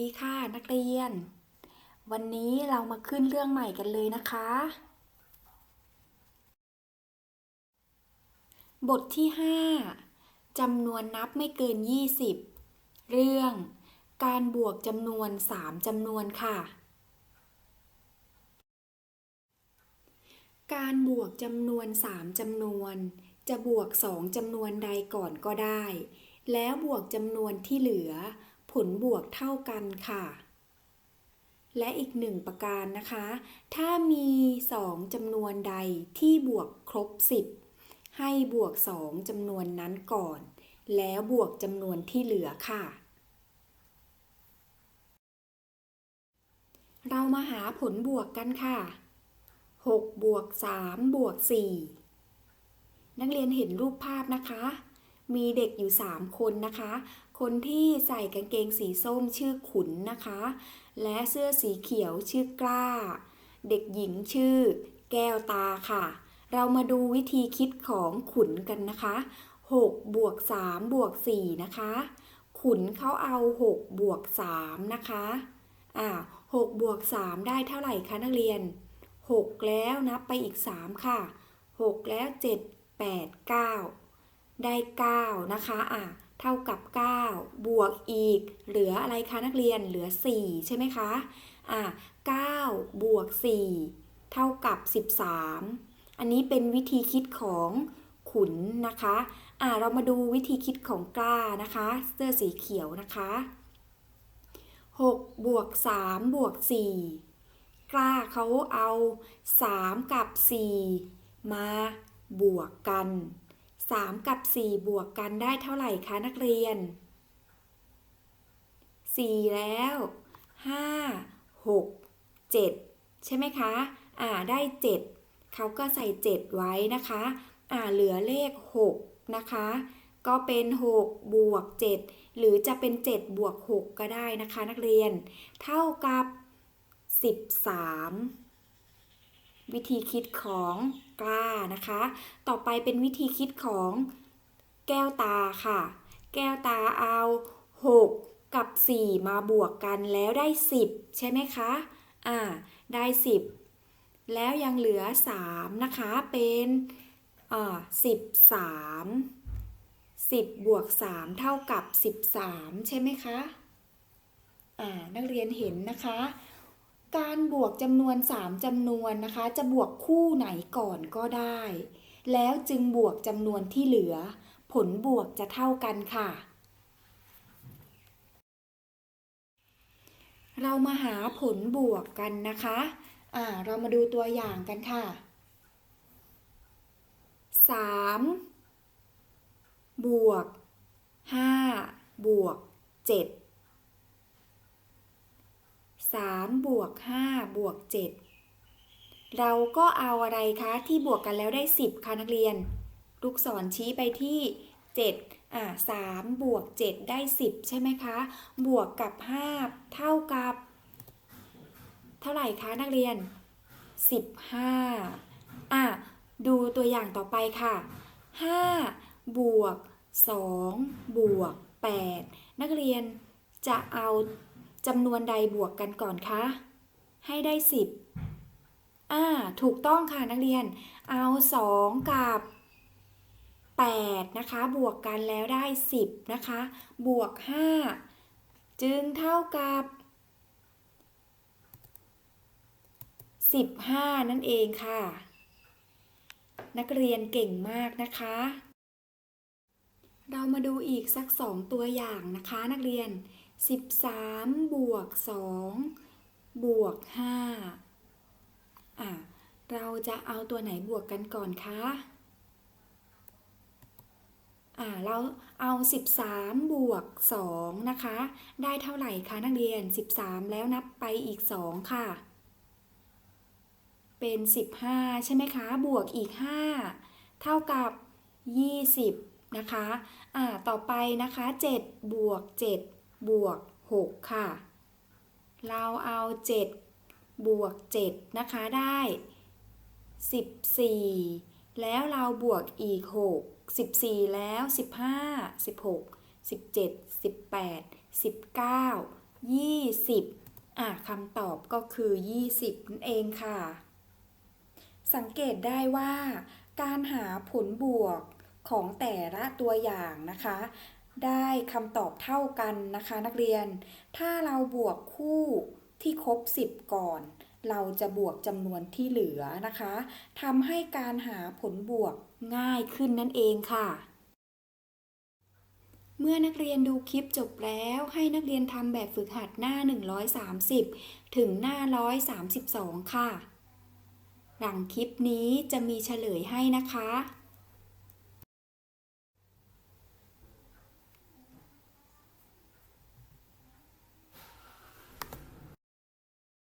ดีค่ะนักเรียน วันนี้เรามาขึ้นเรื่องใหม่กันเลยนะคะ บทที่ 5จำนวนนับไม่เกิน 20 เรื่อง การบวกจำนวน 3จำนวนค่ะ การบวกจำนวน 3จำนวน จะบวก 2จำนวนใดก่อนก็ได้ แล้วบวกจำนวนที่เหลือ ผลบวกเท่ากันค่ะ และอีกหนึ่งประการนะคะ ถ้ามี 2จำนวนใดที่บวกครบ 10 ให้บวก 2จำนวนนั้นก่อน แล้วบวกจำนวนที่เหลือค่ะ เรามาหาผลบวกกันค่ะ6บวก3บวก4นักเรียนเห็นรูปภาพนะคะ มีเด็กอยู่ 3 คนนะคะ คนที่ใส่กางเกงสีส้มชื่อขุนนะคะ และเสื้อสีเขียวชื่อกล้า เด็กหญิงชื่อ แก้วตาค่ะ เรามาดูวิธีคิดของขุนกันนะคะ6บวก3บวก4นะคะ ขุนเขาเอา6บวก3นะคะอ่า6บวก3ได้เท่าไหร่คะนักเรียน 6 แล้วนับไปอีก 3 ค่ะ 6 แล้ว 7 8 9 ได้ 9 นะคะอะ เท่ากับ 9 บวกอีก เหลืออะไรคะนักเรียนเหลือ 4 ใช่ไหมคะอะ9บวก 4 เท่ากับ 13 อันนี้เป็นวิธีคิดของขุนนะคะอะเรามาดูวิธีคิดของกล้านะคะเสื้อสีเขียวนะคะ6บวก3บวก4กล้าเขาเอา 3 กับ 4 มาบวกกัน 3 กับ 4 บวกกันได้เท่าไหร่คะนักเรียน 4 แล้ว 5 6 7 ใช่ไหมคะ อ่าได้ 7 เขาก็ใส่ 7 ไว้นะคะ อ่าเหลือเลข 6 นะคะ ก็เป็น 6 บวก 7 หรือจะเป็น 7 บวก 6 ก็ได้นะคะนักเรียน เท่ากับ 13 วิธีคิดของกล้านะคะ ต่อไปเป็นวิธีคิดของแก้วตาค่ะ แก้วตาเอา 6 กับ 4 มาบวกกันแล้วได้ 10 ใช่ไหมคะ อ่า ได้ 10 แล้วยังเหลือ 3 นะคะ เป็นอ่า13 10บวก3 เท่ากับ 13 ใช่ไหมคะ อ่า นักเรียนเห็นนะคะ การบวกจำนวน 3จำนวนนะคะ จะบวกคู่ไหนก่อนก็ได้ แล้วจึงบวกจำนวนที่เหลือ ผลบวกจะเท่ากันค่ะ เรามาหาผลบวกกันนะคะอ่าเรามาดูตัวอย่างกันค่ะ 3 บวก 5 บวก 7 3 บวก 5 บวก 7 เราก็เอาอะไรคะที่บวกกันแล้วได้ 10 ค่ะนักเรียน ลูกศรชี้ไปที่ 7 อ่า3บวก 7 ได้ 10 ใช่ไหมคะ บวกกับ 5 เท่ากับ เท่าไหร่คะนักเรียน 15 อะดูตัวอย่างต่อไปค่ะ 5 บวก 2 บวก 8 นักเรียนจะเอา จำนวนใดบวกกันก่อนคะ ให้ได้ 10 อ่า ถูกต้องค่ะนักเรียน เอา 2 กับ 8 นะคะ บวกกันแล้วได้ 10 นะคะ บวก 5 จึงเท่ากับ 15 นั่นเองค่ะ นักเรียนเก่งมากนะคะ เรามาดูอีกสัก2ตัวอย่างนะคะนักเรียน 13 บวก 2 บวก 5 อะ เราจะเอาตัวไหนบวกกันก่อนคะ อ่า เราเอา 13 บวก 2 นะคะ ได้เท่าไหร่คะนักเรียน 13 แล้วนับไปอีก 2 ค่ะ เป็น 15 ใช่ไหมคะ บวกอีก 5 เท่ากับ 20 นะคะ อ่า ต่อไปนะคะ 7 บวก 7 บวก 6 ค่ะ เราเอา 7 บวก 7 นะคะได้ 14 แล้วเราบวกอีก 6 14 แล้ว 15 16 17 18 19 20 อะคำตอบก็คือ 20 นั่นเองค่ะ สังเกตได้ว่า การหาผลบวกของแต่ละตัวอย่างนะคะ ได้คำตอบเท่ากันนะคะนักเรียน ถ้าเราบวกคู่ที่ครบ 10 ก่อน เราจะบวกจำนวนที่เหลือนะคะทำให้การหาผลบวกง่ายขึ้นนั่นเองค่ะ เมื่อนักเรียนดูคลิปจบแล้วให้นักเรียนทำแบบฝึกหัดหน้า 130 ถึงหน้า 132 ค่ะ หลังคลิปนี้จะมีเฉลยให้นะคะ